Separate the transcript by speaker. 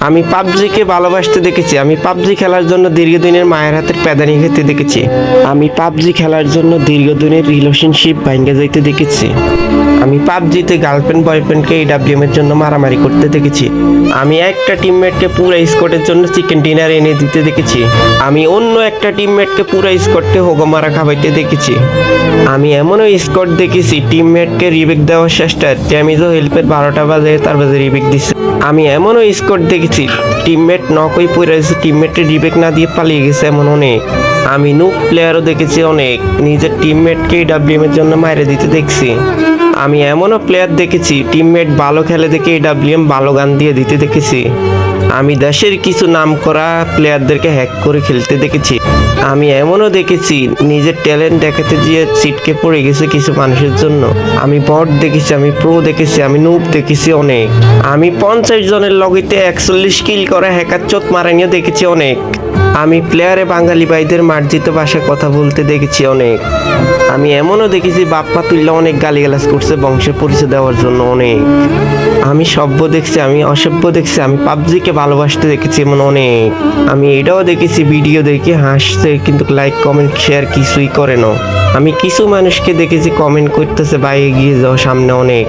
Speaker 1: আমি পাবজিকে ভালোবাসতে দেখেছি। আমি পাবজি খেলার জন্য দীর্ঘদিনের মায়ের হাতের প্যাদানি খেতে দেখেছি। আমি পাবজি খেলার জন্য দীর্ঘদিনের রিলেশনশিপ ভাঙ্গে যাইতে দেখেছি। আমি পাবজিতে গার্লফ্রেন্ড বয়ফ্রেন্ডকে এডাব্লিউএম এর জন্য মারামারি করতে দেখেছি। আমি একটা টিমমেটকে পুরো স্কোয়াডের জন্য চিকেন ডিনার এনে দিতে দেখেছি। আমি অন্য একটা টিমমেটকে পুরো স্কোয়াডকে হোগমারা খাওয়াইতে দেখেছি। আমি এমনও স্কোয়াড দেখেছি টিমমেটকে রিবেক দেওয়ার চেষ্টা ড্যামেজও হেল্পের বারোটা বাজে তার বাজে রিবেক দিছে। আমি এমনও স্কোয়াড দেখেছি টিমমেট নকই পড়ে আছে টিমমেটে রিবেক না দিয়ে পালিয়ে গেছে এমন অনেক আমি নু প্লেয়ারও দেখেছি অনেক। নিজের টিমমেটকে ডাব্লিউএম এর জন্য মাইরে দিতে দেখছি। আমি এমনও প্লেয়ার দেখেছি টিমমেট ভালো খেলে দেখে ডাব্লিউএম ভালো গান দিয়ে দিতে দেখেছি। আমি দেশের কিছু নাম করা প্লেয়ারদেরকে হ্যাক করে খেলতে দেখেছি। আমি এমনও দেখেছি, নিজের ট্যালেন্ট দেখাতে গিয়ে সিটকে পড়ে গেছে কিছু মানুষের জন্য। আমি বট দেখেছি, আমি প্রো দেখেছি, আমি নুব দেখেছি অনেক। আমি পঞ্চাশ জনের লগিতে একচল্লিশ কিল করা হ্যাকার চোট মারানিও দেখেছি অনেক। আমি প্লেয়ারে বাঙালি ভাইদের মার্জিত ভাষায় কথা বলতে দেখেছি অনেক। আমি এমনও দেখেছি বাপ্পা তুল্লা অনেক গালিগালাজ করছে বংশের পরিচয় দেওয়ার জন্য অনেক। আমি সভ্য দেখছি, আমি অসভ্য দেখছি, আমি পাবজিকে ভালোবাসতে দেখেছি এমন অনেক। আমি এটাও দেখেছি, ভিডিও দেখে হাসছে, কিন্তু লাইক কমেন্ট শেয়ার কিছুই করে না। আমি কিছু মানুষকে দেখেছি কমেন্ট করতেছে, বাইরে গিয়ে যাও সামনে অনেক।